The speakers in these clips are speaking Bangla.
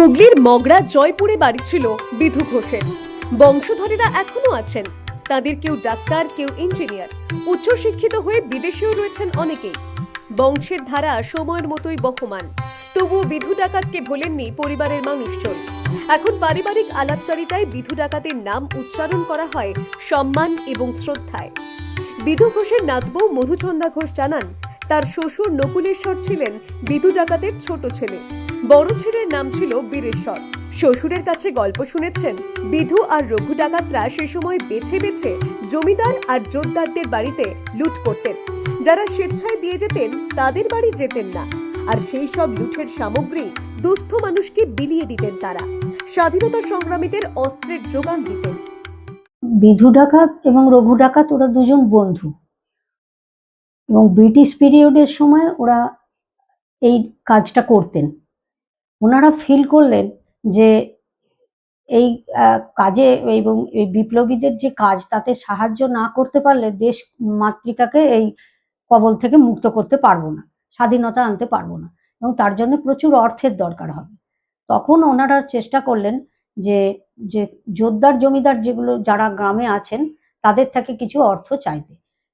হুগলির মগরা জয়পুরে বাড়ি ছিল বিধু ঘোষের। বংশধরেরা এখনও আছেন। তাদের কেউ ডাক্তার, কেউ ইঞ্জিনিয়ার। উচ্চশিক্ষিত হয়ে বিদেশেও রয়েছেন অনেকেই। বংশের ধারা সময়ের মতোই বহমান। তবুও বিধু ডাকাতকে ভোলেননি পরিবারের মানুষজন। এখন পারিবারিক আলাপচারিতায় বিধু ডাকাতের নাম উচ্চারণ করা হয় সম্মান এবং শ্রদ্ধায়। বিধু ঘোষের নাতবউ মধুচন্দা ঘোষ জানান, তার শ্বশুর নকুলেশ্বর ছিলেন বিধু ডাকাতের ছোট ছেলে। বড় ছেলের নাম ছিল বীরেশ্বর। শ্বশুরের কাছে গল্প শুনেছেন, বিধু আর রঘু ডাকাতরা সে সময় বেছে বেছে জমিদার আর জোরদারদের বাড়িতে লুট করতেন। যারা স্বেচ্ছায় দিয়ে যেতেন, তাদের বাড়ি যেতেন না। আর সেই সব লুঠের সামগ্রী দুস্থ মানুষকে বিলিয়ে দিতেন তারা। স্বাধীনতা সংগ্রামীদের অস্ত্রের যোগান দিতেন। বিধু ডাকাত এবং রঘু ডাকাত ওরা দুজন বন্ধু। এবং ব্রিটিশ পিরিয়ডের সময় ওরা এই কাজটা করতেন। ওনারা ফিল করলেন যে এই কাজে এবং এই বিপ্লবীদের যে কাজ তাতে সাহায্য না করতে পারলে দেশ মাতৃকাকে এই কবল থেকে মুক্ত করতে পারব না, স্বাধীনতা আনতে পারব না এবং তার জন্য প্রচুর অর্থের দরকার হবে। তখন ওনারা চেষ্টা করলেন যে যে জোরদার জমিদার যেগুলো যারা গ্রামে আছেন তাদের থেকে কিছু অর্থ চাইতে।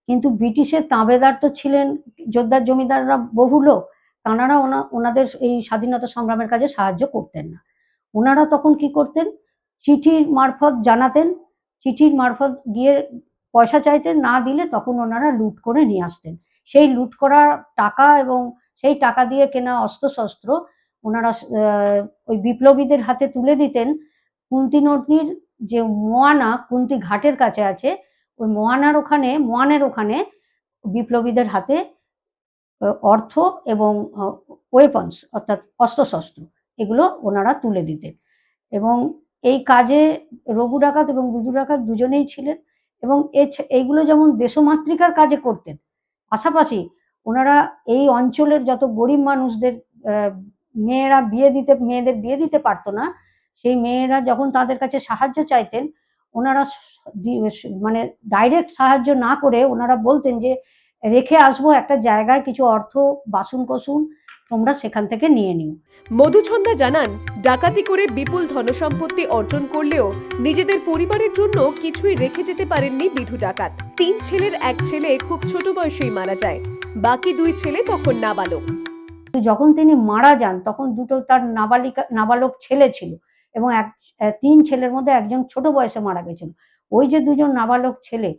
কিন্তু ব্রিটিশের তাঁবেদার তো ছিলেন, জোরদার জমিদাররা বহু লোক। তাঁরা ওনা, ওনাদের এই স্বাধীনতা সংগ্রামের কাজে সাহায্য করতেন না। ওনারা তখন কি করতেন? চিঠির মারফত জানাতেন, চিঠির মারফত গিয়ে পয়সা চাইতেন, না দিলে তখন ওনারা লুট করে নিয়ে আসতেন। সেই লুট করা টাকা এবং সেই টাকা দিয়ে কেনা অস্ত্রশস্ত্র ওনারা ওই বিপ্লবীদের হাতে তুলে দিতেন। কুন্তি নদীর যে মোয়ানা, কুন্তি ঘাটের কাছে আছে, ওই মোয়ানার ওখানে, মোয়ানের ওখানে বিপ্লবীদের হাতে অর্থ এবং ওয়েপন্স অর্থাৎ অস্ত্রশস্ত্র, এগুলো ওনারা তুলে দিতেন। এবং এই কাজে রঘু ডাকাত এবং বিদু ডাকাত দুজনেই ছিলেন এবং এইগুলো যেমন দেশমাতৃকার কাজে করতেন, পাশাপাশি ওনারা এই অঞ্চলের যত গরিব মানুষদের মেয়েরা বিয়ে দিতে, মেয়েদের বিয়ে দিতে পারতো না, সেই মেয়েরা যখন তাদের কাছে সাহায্য চাইতেন, ওনারা মানে ডাইরেক্ট সাহায্য না করে ওনারা বলতেন যে রেখে আসব একটা জায়গায় কিছু অর্থ বাসন কোসুন তোমরা সেখান থেকে নিয়ে নিও। মধুছন্দা জানান ডাকাতি করে বিপুল ধনসম্পত্তি অর্জন করলেও নিজেদের পরিবারের জন্য কিছুই রেখে যেতে পারেননি বিধু ডাকাত। তিন ছেলের এক ছেলে খুব ছোট বয়সেই মারা যায়। বাকি দুই ছেলে তখন নাবালক। যখন তিনি মারা যান তখন দুটো তার নাবালিকা নাবালক ছেলে ছিল এবং এক তিন ছেলের মধ্যে একজন ছোট বয়সে মারা গেছিল। ওই যে দুজন নাবালক ছেলে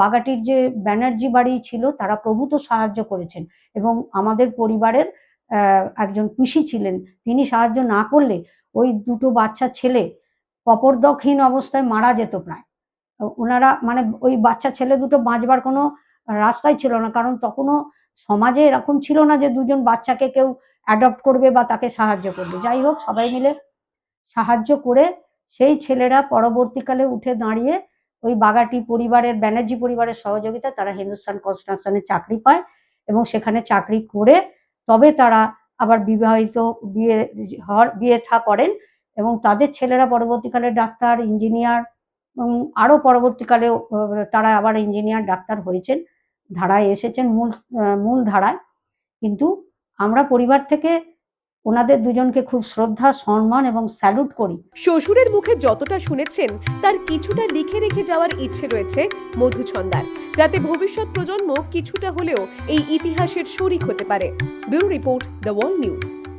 বাগাটির যে ব্যানার্জি বাড়ি ছিল, তারা প্রভূত সাহায্য করেছেন এবং আমাদের পরিবারের একজন পিসি ছিলেন, তিনি সাহায্য না করলে ওই দুটো বাচ্চা ছেলে কপরদকহীন অবস্থায় মারা যেত প্রায়। ওনারা মানে ওই বাচ্চা ছেলে দুটো বাঁচবার কোনো রাস্তাই ছিল না, কারণ তখনও সমাজে এরকম ছিল না যে দুজন বাচ্চাকে কেউ অ্যাডপ্ট করবে বা তাকে সাহায্য করবে। যাই হোক, সবাই মিলে সাহায্য করে সেই ছেলেরা পরবর্তীকালে উঠে দাঁড়িয়ে ওই বাগাটি পরিবারের, ব্যানার্জি পরিবারের সহযোগিতা তারা হিন্দুস্তান কনস্ট্রাকশনে চাকরি পায় এবং সেখানে চাকরি করে তবে তারা আবার বিবাহিত, বিয়ে হওয়ার বিয়ে থা করেন এবং তাদের ছেলেরা পরবর্তীকালে ডাক্তার, ইঞ্জিনিয়ার এবং আরও পরবর্তীকালে তারা আবার ইঞ্জিনিয়ার, ডাক্তার হয়েছেন, ধারায় এসেছেন মূল মূল ধারায়। কিন্তু আমরা পরিবার থেকে ওনাদের দুজনকে খুব শ্রদ্ধা, সম্মান এবং স্যালুট করি। শ্বশুরের মুখে যতটা শুনেছেন, তার কিছুটা লিখে রেখে যাওয়ার ইচ্ছে রয়েছে মধুছন্দার যাতে ভবিষ্যৎ প্রজন্ম কিছুটা হলেও এই ইতিহাসের শরিক হতে পারে। Bureau report, the world news.